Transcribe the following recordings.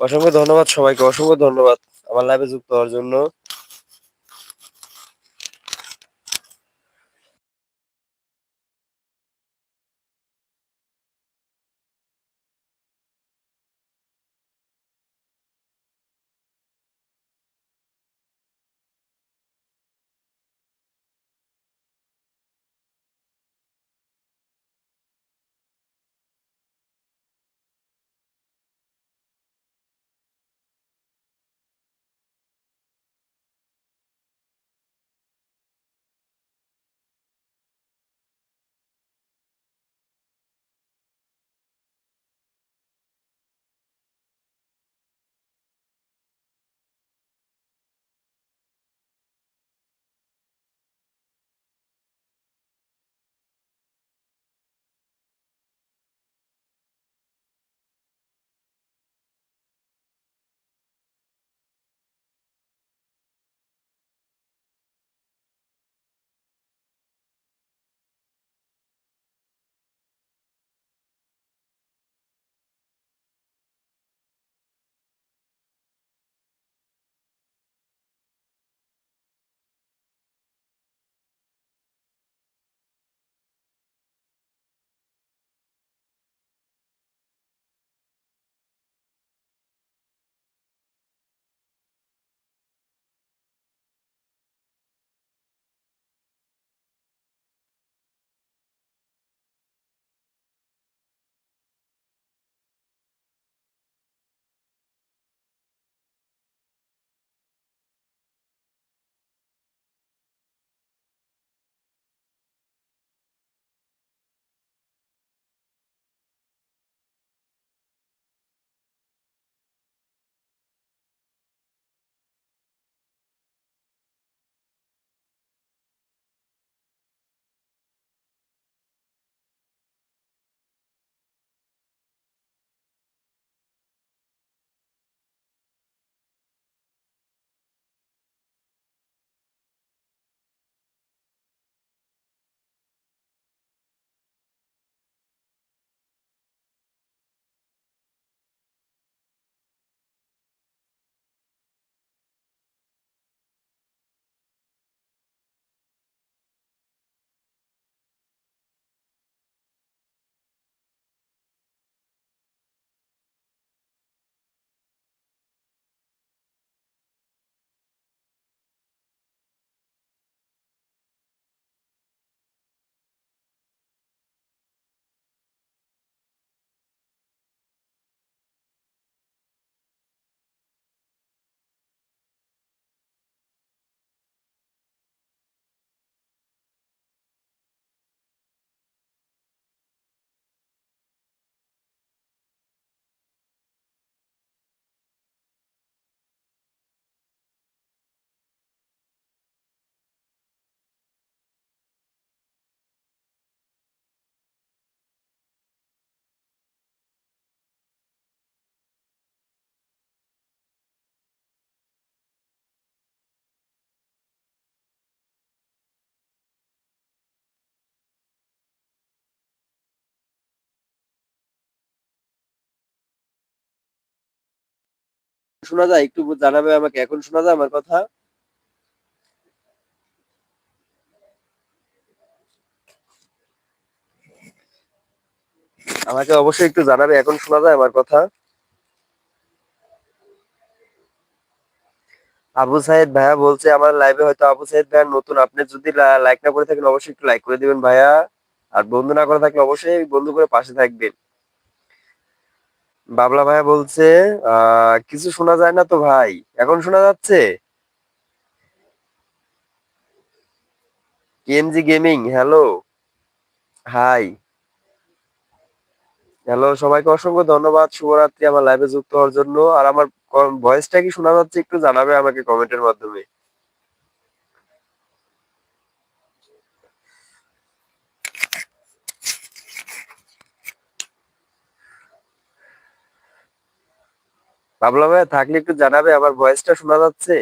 অসংখ্য ধন্যবাদ সবাইকে অসংখ্য ধন্যবাদ আমার লাইভে যুক্ত হওয়ার জন্য। শোনা যায়, একটু জানাবে আমাকে, এখন শোনা যায় আমার কথা? আমাকে অবশ্যই একটু জানাবে, এখন শোনা যায় আমার কথা? আবু সাইদ ভাইয়া বলছে, আমার লাইভে হয়তো আবু সাইদ ভাইয়া নতুন। আপনি যদি লাইক না করে থাকেন, অবশ্যই একটু লাইক করে দিবেন ভাইয়া। আর বন্ধু না করে থাকলে অবশ্যই বন্ধু করে পাশে থাকবেন। বাবলা ভাইয়া বলছে কিছু শোনা যায় না তো ভাই? এখন শোনা যাচ্ছে? KMG gaming, hello? Hi. Hello, সবাইকে অসংখ্য ধন্যবাদ। শুভরাত্রি, আমার লাইভে যুক্ত হওয়ার জন্য। আর আমার ভয়েসটা কি শোনা যাচ্ছে একটু জানাবে আমাকে কমেন্টের মাধ্যমে। ভাইয়া থাকলে একটু জানাবে আমার ভয়েসটা শোনা যাচ্ছে?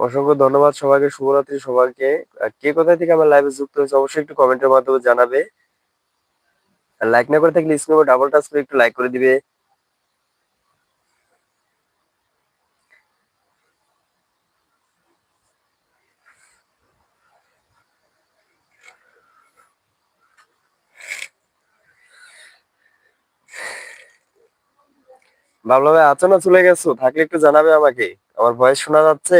অসংখ্য ধন্যবাদ সবাইকে, শুভরাত্রি সবাইকে। কে কোথায় থেকে আমার লাইভে যুক্ত হয়েছে অবশ্যই একটু কমেন্টের মাধ্যমে জানাবে। লাইক না করে থাকলে স্ক্রিনে ডাবল টাচ করে একটু লাইক করে দিবে। ভাবলাম আছো চলে গেছো? থাকলে একটু জানাবে আমাকে। আমার ভয়েস শোনা যাচ্ছে?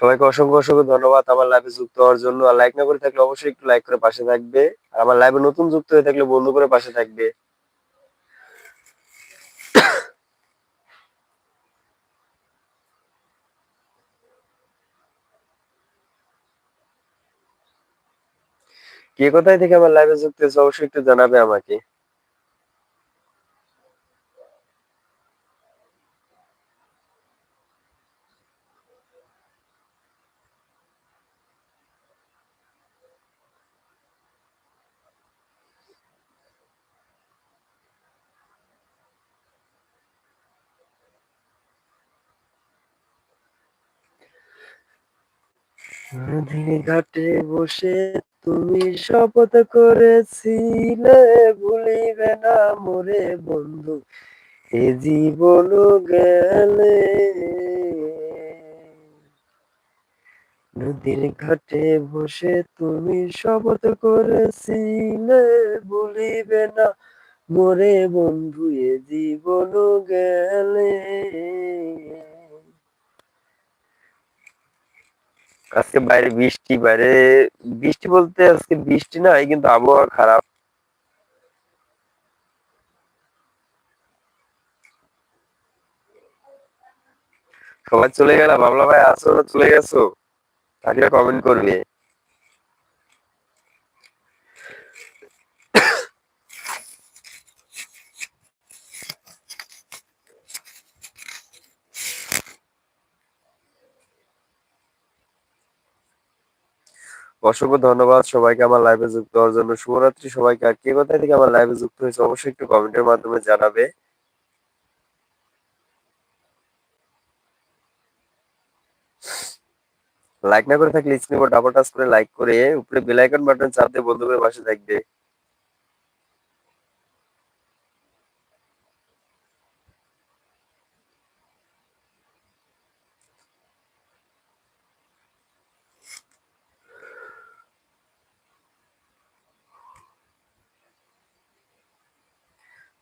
সবাইকে অসংখ্য অসংখ্য ধন্যবাদ আমার লাইভে যুক্ত হওয়ার জন্য। আর লাইক না করে থাকলে অবশ্যই একটু লাইক করে পাশে থাকবে। আর আমার লাইভে নতুন যুক্ত হয়ে থাকলে বন্ধু করে পাশে থাকবে। কে কোথায় থেকে আমার লাইভে যুক্ত হয়েছে অবশ্যই একটু জানাবে আমাকে নদীর ঘাটে বসে তুমি শপথ করেছিলে, ভুলিবে না মোরে বন্ধু, এ জীবন গেলে। নদীর ঘাটে বসে তুমি শপথ করেছিলে, ভুলিবে না মোরে বন্ধু, এ জীবন গেলে আজকে বাইরে বৃষ্টি বাইরে বৃষ্টি বলতে আজকে বৃষ্টি নাই, কিন্তু আবহাওয়া খারাপ। সবাই চলে গেলাম বাবলা ভাই আসো চলে গেছো? তাকে কমেন্ট করবে। অসংখ্য ধন্যবাদ সবাইকে আমার লাইভে যুক্ত হওয়ার জন্য। শুভরাত্রি সবাইকে। আর কে কোথায় থেকে আমার লাইভে যুক্ত হয়েছে অবশ্যই একটু কমেন্টের মাধ্যমে জানাবে। লাইক না করে থাকলে স্ক্রিনে ডাবল টাচ করে লাইক করে উপরে বেল আইকন বাটন চাপ দিয়ে বন্ধুদের পাশে থাকবে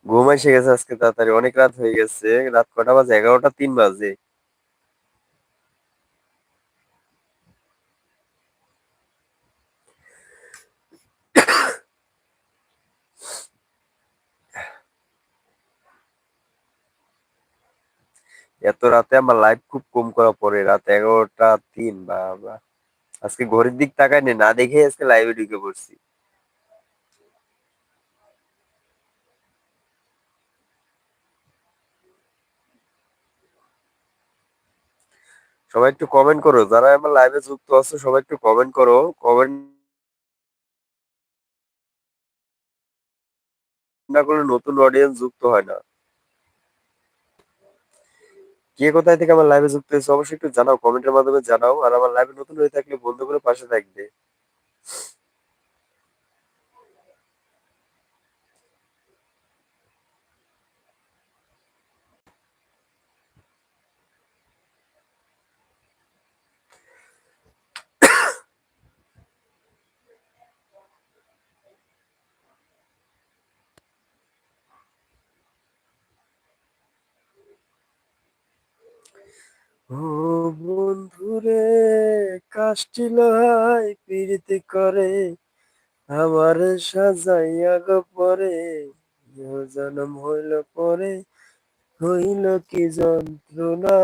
ঘুম এসে গেছে আজকে তাড়াতাড়ি, অনেক রাত হয়ে গেছে, রাত কটা বাজে? এগারোটা তিন বাজে। এত রাতে আমার লাইভ খুব কম করা পড়ে রাত এগারোটা তিন বা বা- আজকে ঘড়ির দিক তাকাই নি না দেখে আজকে লাইভে ঢুকে পড়ছি। সবাই একটু কমেন্ট করো। যারা আমার লাইভে যুক্ত আছো, সবাই একটু কমেন্ট করো। কমেন্ট না করলে নতুন অডিয়েন্স যুক্ত হয় না। কে কোথায় থেকে আমার লাইভে যুক্ত হয়েছে, অবশ্যই একটু জানাও। কমেন্টের মাধ্যমে জানাও। আর আমার লাইভে নতুন হয়ে থাকলে বন্ধু করে পাশে থাকবে। কাষ্টি হাই পীড়িতি করে আমার সাজাইয়া গো পরে। জনম হইল পরে হইল কি যন্ত্রণা?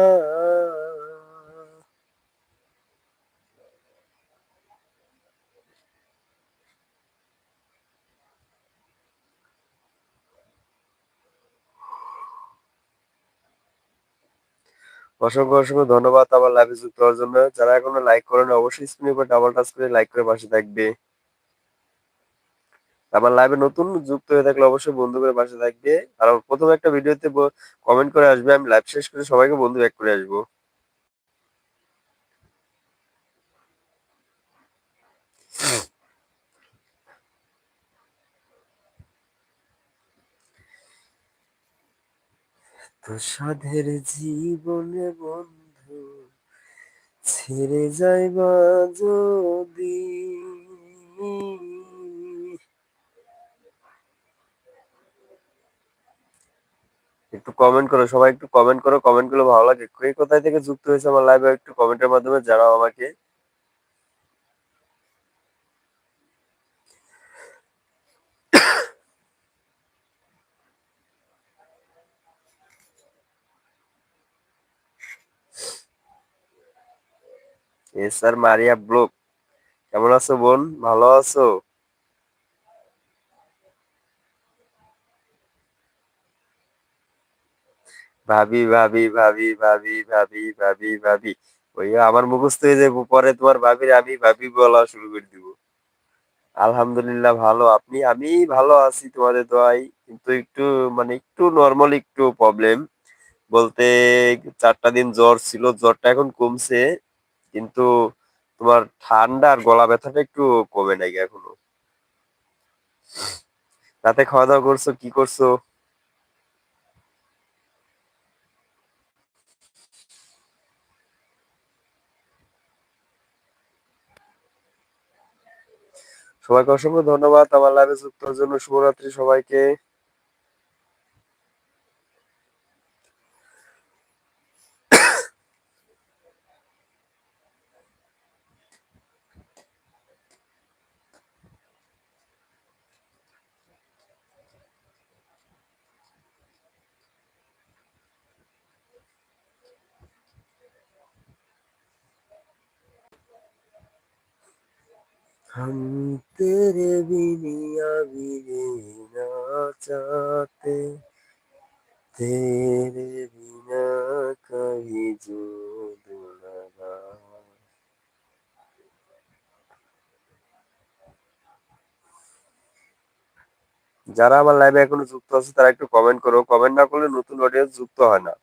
অসংখ্য অসংখ্য ধন্যবাদ আমার লাইভে যুক্ত হওয়ার জন্য। যারা এখনও লাইক করেন অবশ্যই স্ক্রিনের উপর ডাবল টাচ করে লাইক করে পাশে থাকবে। আমার লাইভে নতুন যুক্ত হয়ে থাকলে অবশ্যই বন্ধু করে পাশে থাকবে। আর প্রথম একটা ভিডিওতে কমেন্ট করে আসবে, আমি লাইভ শেষ করে সবাইকে বন্ধু ব্যাক করে আসব। সাধের জীবনে বন্ধু, ছেড়ে যাইবা যদি? একটু কমেন্ট করো, সবাই একটু কমেন্ট করো কমেন্টগুলো ভালো লাগে। কোথায় থেকে যুক্ত হয়েছে আমার লাইভে একটু কমেন্টের মাধ্যমে জানাও আমাকে। এস আর মারিয়া ব্লক কেমন আছো বোন? ভালো আছো? ভাবি ভাবি ভাবি ভাবি ভাবি ভাবি ভাবি। ওই আমার মুখস্থ হয়ে যাব, পরে তোমার ভাবির আমি ভাবি বলা শুরু করে দিব। আলহামদুলিল্লাহ ভালো। আপনি, আমি ভালো আছি, তোমাদের দোয়াই কিন্তু একটু মানে একটু নর্মাল একটু প্রবলেম বলতে চারটা দিন জ্বর ছিল, জ্বরটা এখন কমছে। কিন্তু তোমার ঠান্ডা আর গলা ব্যথাটা একটু কমে নাই এখনও। রাতে খাওয়া দাওয়া করছ, কি করছ? সবাইকে অসংখ্য ধন্যবাদ, আমার লাইভে যুক্ত জন্য। শুভরাত্রি সবাইকে। हम तेरे बिनिया भी ना चाहते तेरे बिना कहीं जो लगा যারা আমার লাইভে এখনো যুক্ত আছে তারা একটু কমেন্ট করো কমেন্ট না করলে নতুন অডিয়েন্স যুক্ত হয় না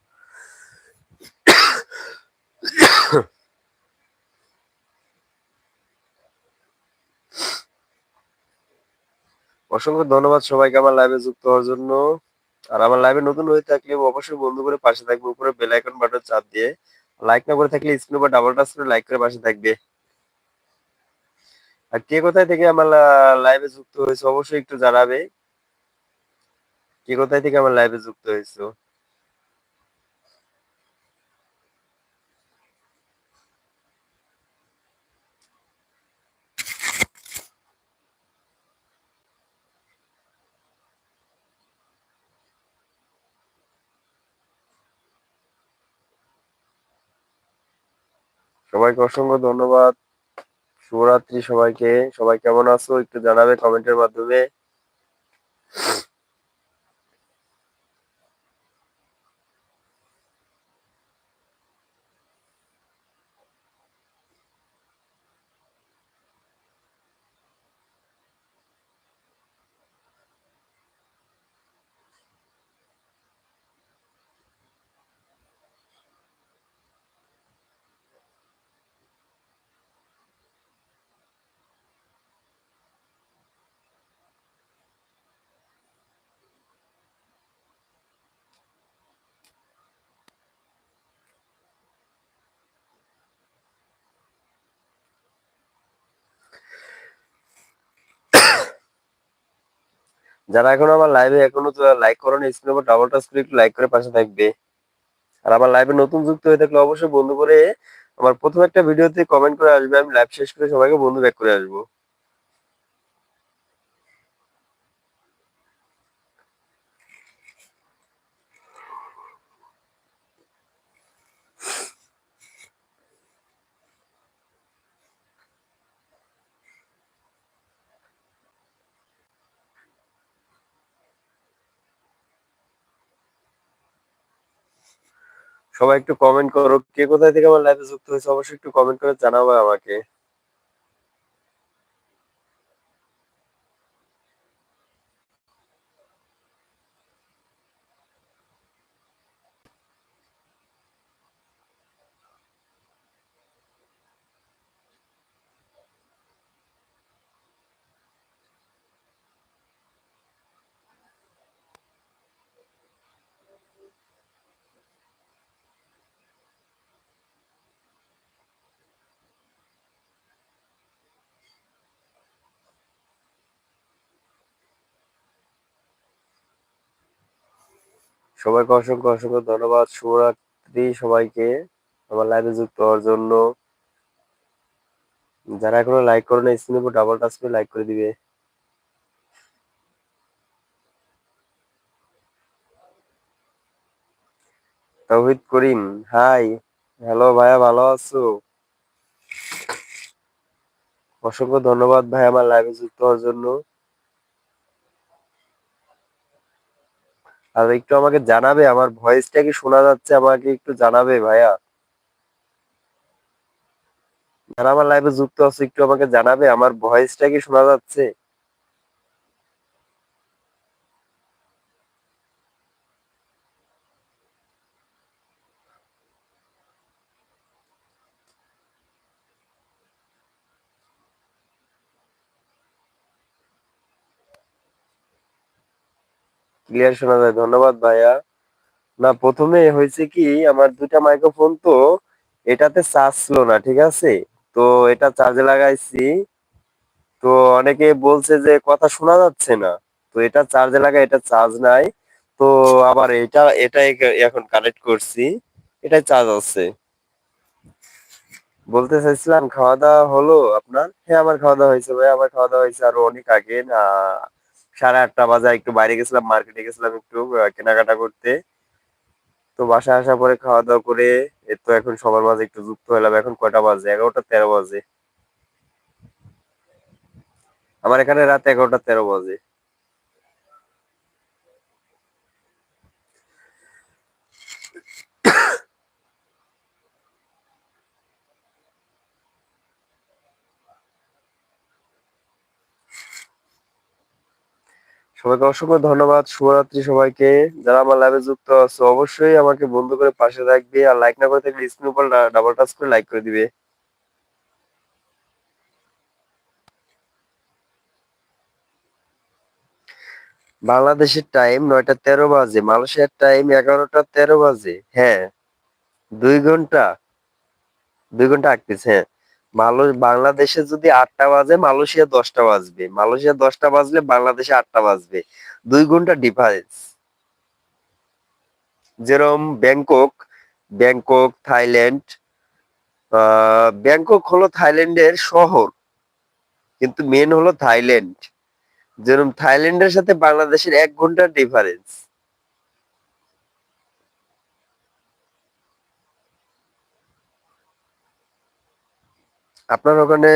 অসংখ্য ধন্যবাদ সবাইকে আমার লাইভে যুক্ত হওয়ার জন্য। আর আমার লাইভে নতুন হয়ে থাকলে অবশ্যই বন্ধু করে পাশে থাকবে, উপরে বেল আইকন বাটন চাপ দিয়ে। লাইক না করে থাকলে স্ক্রিন উপর ডাবল টাচ করে লাইক করে পাশে থাকবে। আর কে কোথায় থেকে আমার লাইভে যুক্ত হয়েছে অবশ্যই একটু জানাবে। কে কোথায় থেকে আমার লাইভে যুক্ত হয়েছে? সবাইকে অসংখ্য ধন্যবাদ। শুভরাত্রি সবাইকে। সবাই কেমন আছো একটু জানাবে কমেন্টের মাধ্যমে। যারা এখন আমার লাইভে এখনও লাইক করেন স্ক্রিন উপর ডাবল টাচ করে একটু লাইক করে পাশে থাকবে। আর আমার লাইভে নতুন যুক্ত হয়ে থাকলে অবশ্যই বন্ধু করে আমার প্রথম একটা ভিডিওতে কমেন্ট করে আসবে, আমি লাইভ শেষ করে সবাইকে বন্ধু ব্যাক করে আসব। সবাই একটু কমেন্ট করো। কে কোথায় থেকে আমার লাইভে যুক্ত হয়েছে, অবশ্যই একটু কমেন্ট করে জানাবে আমাকে। সবাইকে অসংখ্য অসংখ্য ধন্যবাদ। শুভরাত্রি সবাইকে আমার লাইভে যুক্ত হওয়ার জন্য। যারা এখনও লাইক করে না স্ক্রিনের উপর ডাবল টাচ করে লাইক করে দিবে। তৌহিদ করিম হাই হ্যালো ভাইয়া, ভালো আছো? অসংখ্য ধন্যবাদ ভাই আমার লাইভে যুক্ত হওয়ার জন্য। আর একটু আমাকে জানাবে, আমার ভয়েসটা কি শোনা যাচ্ছে আমাকে একটু জানাবে ভাইয়া? যারা আমার লাইভে যুক্ত আছে, একটু আমাকে জানাবে, আমার ভয়েসটা কি শোনা যাচ্ছে? ক্লিয়ার শোনা যায়। ধন্যবাদ ভাইয়া। না, প্রথমে হয়েছে কি, আমার দুইটা মাইক্রোফোন তো এটাতে চার্জ ছিল না, ঠিক আছে? তো এটা চার্জে লাগাইছি। তো অনেকে বলছে যে কথা শোনা যাচ্ছে না। তো এটা চার্জে লাগাই, এটা চার্জ নাই। তো আবার এটা, এটাই এখন কানেক্ট করছি। এটাই চার্জ আছে। বলতে চাইছিলাম, খাওয়া দাওয়া হলো আপনার? হ্যাঁ আমার খাওয়া দাওয়া হয়েছে ভাই আমার খাওয়া দাওয়া হয়েছে আরও অনেক আগে। না সাড়ে আটটা বাজে, একটু বাইরে গেছিলাম মার্কেটে গেছিলাম একটু কেনাকাটা করতে। তো বাসা আসার পরে খাওয়া দাওয়া করে এর তো এখন সবার মাঝে একটু যুক্ত হলাম, এখন কয়টা বাজে? এগারোটা তেরো বাজে। আমার এখানে রাত এগারোটা তেরো বাজে। সবাইকে অসংখ্য ধন্যবাদ। শুভরাত্রি সবাইকে। যারা আমার লাইভে যুক্ত আছে, অবশ্যই আমাকে বন্ধু করে পাশে রাখবে আর লাইক না করে থাকলে স্ক্রিন উপর ডাবল টাচ করে লাইক করে দিবে। বাংলাদেশের টাইম নয়টা তেরো বাজে, মালয়েশিয়ার টাইম এগারোটা তেরো বাজে। হ্যাঁ দুই ঘণ্টা দুই ঘণ্টা আগপিস হ্যাঁ। মালয়, বাংলাদেশে যদি আটটা বাজে, মালয়েশিয়া দশটা বাজবে। মালয়েশিয়া দশটা বাজলে বাংলাদেশে আটটা বাজবে। দুই ঘণ্টা ডিফারেন্স যেরকম ব্যাংকক ব্যাংকক, থাইল্যান্ড ব্যাংকক হলো থাইল্যান্ডের শহর, কিন্তু মেন হলো থাইল্যান্ড। যেরকম থাইল্যান্ডের সাথে বাংলাদেশের এক ঘণ্টার ডিফারেন্স আপনার ওখানে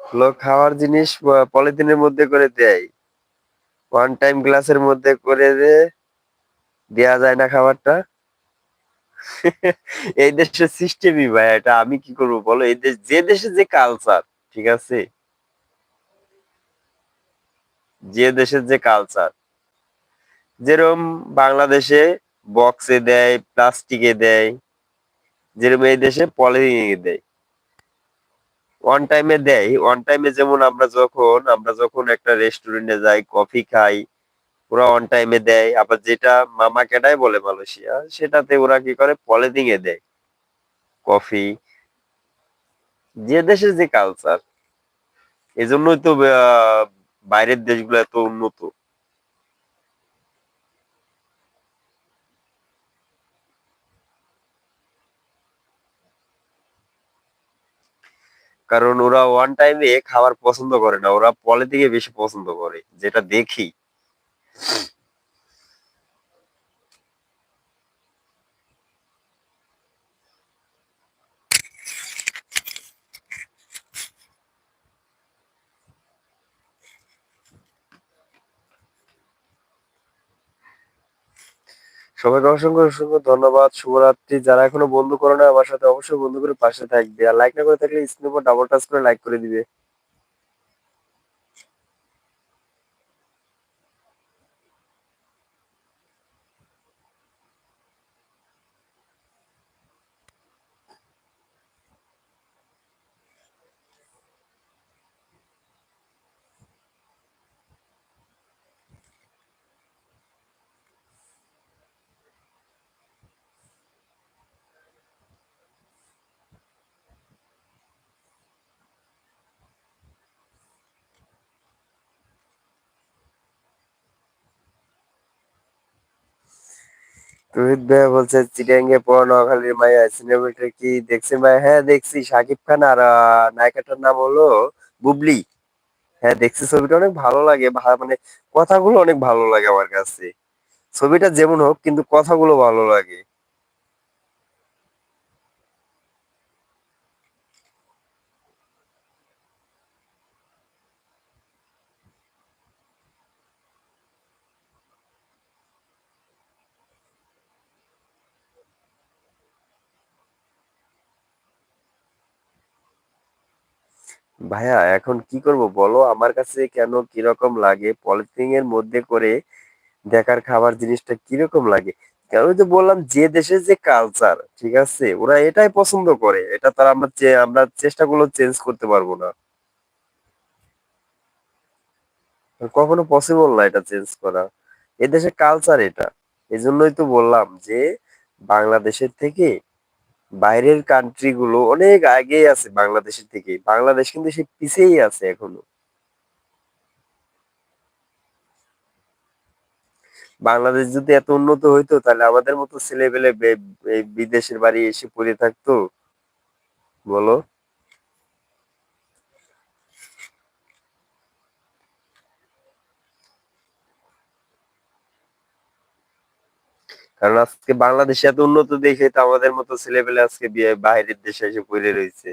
লোক খাওয়ার জিনিস পলিথিনের মধ্যে করে দেয়। ওয়ান টাইম গ্লাসের মধ্যে করে দেয়া যায় না খাবারটা। এই দেশের সিস্টেমই ভাই, এটা আমি কি করব বলো? এই দেশ, যে দেশে যে কালচার ঠিক আছে? যে দেশের যে কালচার যেরম বাংলাদেশে বক্সে দেয় প্লাস্টিকে দেয় যেরকম এই দেশে পলিথিনে দেয়। ওয়ান টাইমে দেয় ওয়ান টাইমে যেমন আমরা যখন আমরা যখন একটা রেস্টুরেন্টে যাই কফি খাই, ওরা অন টাইমে দেয়, আবার যেটা মামা কেটাই বলে মালয়েশিয়া, সেটাতে ওরা কি করে? পলিথিনে দেয় কফি যে দেশের যে কালচার এজন্যই তো বাইরের দেশগুলো এত উন্নত। কারণ ওরা ওয়ান টাইমে খাবার পছন্দ করে না, ওরা পলিথিকে বেশি পছন্দ করে, যেটা দেখি। সবাইকে অসংখ্য অসংখ্য ধন্যবাদ, শুভরাত্রি। যারা এখনও বন্ধু করে না আমার সাথে অবশ্যই বন্ধু করে পাশে থাকবে। আর লাইক না করে থাকলে স্ক্রিন উপর ডাবল টাচ করে লাইক করে দিবে। রোহিত ভাইয়া বলছে, চিটাঙ্গে পুরোনো নোয়াখালীর মাইয়া সিনেমাটা কি দেখছেন ভাই হ্যাঁ দেখছি। শাকিব খান আর নায়িকাটার নাম হলো বুবলি। হ্যাঁ দেখছি ছবিটা। অনেক ভালো লাগে। মানে কথাগুলো অনেক ভালো লাগে আমার কাছে। ছবিটা যেমন হোক, কিন্তু কথাগুলো ভালো লাগে। ভাইয়া, এখন কি করব বলো? আমার কাছে কেন কীরকম লাগে? পলিথিন এর মধ্যে করে দেখার খাবার জিনিসটা কীরকম লাগে? কেন তো বললাম, যে দেশের যে কালচার ঠিক আছে? ওরা এটাই পছন্দ করে। এটা তারা আমরা আমরা চেষ্টা করলেও চেঞ্জ করতে পারব না। কখনো পসিবল না এটা চেঞ্জ করা। এদেশের কালচার এটা। এজন্যই তো বললাম যে, বাংলাদেশের থেকে বাইরের কান্ট্রি গুলো অনেক আগে আছে বাংলাদেশের থেকে বাংলাদেশ কিন্তু সে পিছিয়েই আছে এখনও। বাংলাদেশ যদি এত উন্নত হইতো, তাহলে আমাদের মতো ছেলে পেলে বিদেশের বাড়ি এসে পড়ে থাকতো? বলো? কারণ আজকে বাংলাদেশে এত উন্নত দেশে, তো আমাদের মতো ছেলেপেলে আজকে বাইরের দেশে এসে পড়ে রয়েছে।